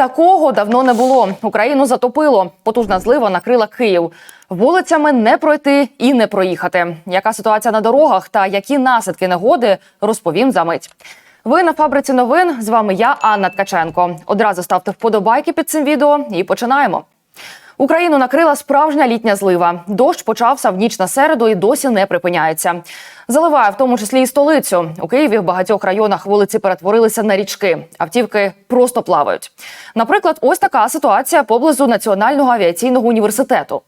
Такого давно не було. Україну затопило. Потужна злива накрила Київ. Вулицями не пройти і не проїхати. Яка ситуація на дорогах та які наслідки негоди розповім за мить. Ви на фабриці новин. З вами я, Анна Ткаченко. Одразу ставте вподобайки під цим відео і починаємо. Україну накрила справжня літня злива. Дощ почався в ніч на середу і досі не припиняється. Заливає в тому числі і столицю. У Києві в багатьох районах вулиці перетворилися на річки. Автівки просто плавають. Наприклад, ось така ситуація поблизу Національного авіаційного університету.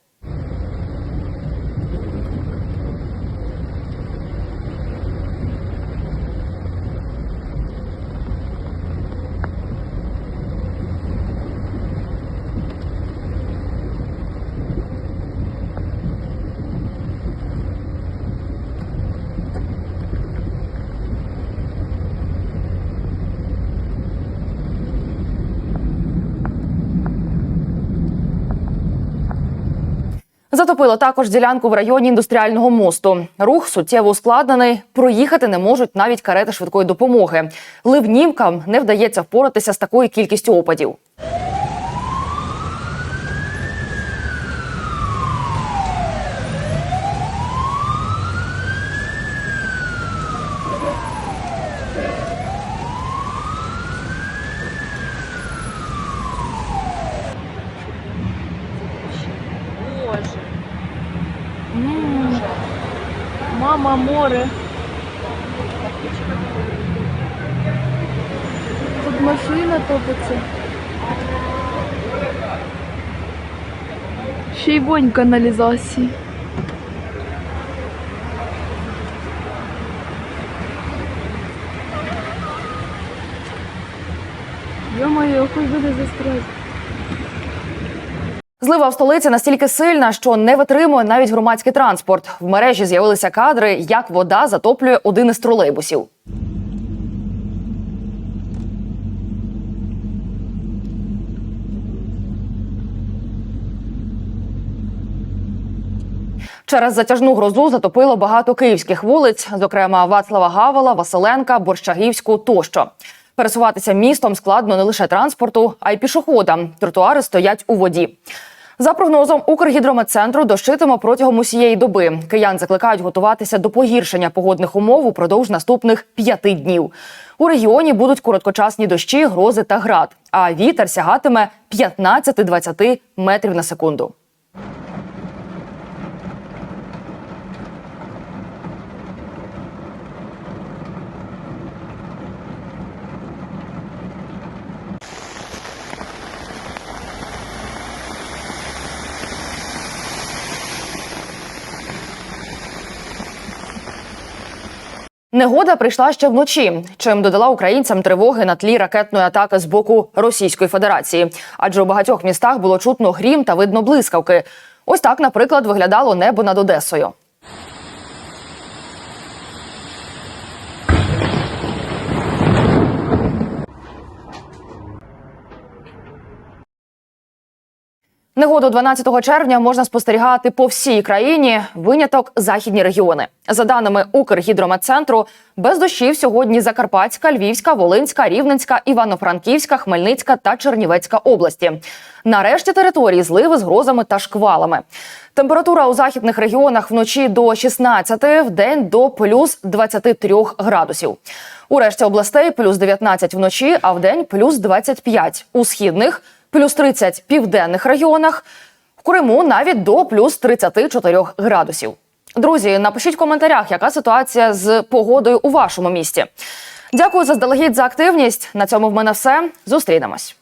Затопило також ділянку в районі індустріального мосту. Рух суттєво ускладнений. Проїхати не можуть навіть карети швидкої допомоги. Ливнівкам не вдається впоратися з такою кількістю опадів. М, Мама море. Тут машина топиться. Ще й вонь каналізації. Йо-моє, хоч буде застряти. Злива в столиці настільки сильна, що не витримує навіть громадський транспорт. В мережі з'явилися кадри, як вода затоплює один із тролейбусів. Через затяжну грозу затопило багато київських вулиць, зокрема Вацлава Гавела, Василенка, Борщагівську тощо. Пересуватися містом складно не лише транспорту, а й пішоходам. Тротуари стоять у воді. За прогнозом Укргідрометцентру дощитиме протягом усієї доби. Киян закликають готуватися до погіршення погодних умов упродовж наступних п'яти днів. У регіоні будуть короткочасні дощі, грози та град, а вітер сягатиме 15-20 метрів на секунду. Негода прийшла ще вночі, чим додала українцям тривоги на тлі ракетної атаки з боку Російської Федерації. Адже у багатьох містах було чутно грім та видно блискавки. Ось так, наприклад, виглядало небо над Одесою. Негоду 12 червня можна спостерігати по всій країні. Виняток західні регіони. За даними Укргідрометцентру, без дощів сьогодні Закарпатська, Львівська, Волинська, Рівненська, Івано-Франківська, Хмельницька та Чернівецька області. Нарешті території зливи з грозами та шквалами. Температура у західних регіонах вночі до 16, в день до плюс 23 градусів. У решті областей плюс 19 вночі, а в день плюс 25. У східних плюс 30 в південних регіонах. В Криму навіть до плюс 34 градусів. Друзі, напишіть в коментарях, яка ситуація з погодою у вашому місті. Дякую заздалегідь за активність. На цьому в мене все. Зустрінемось.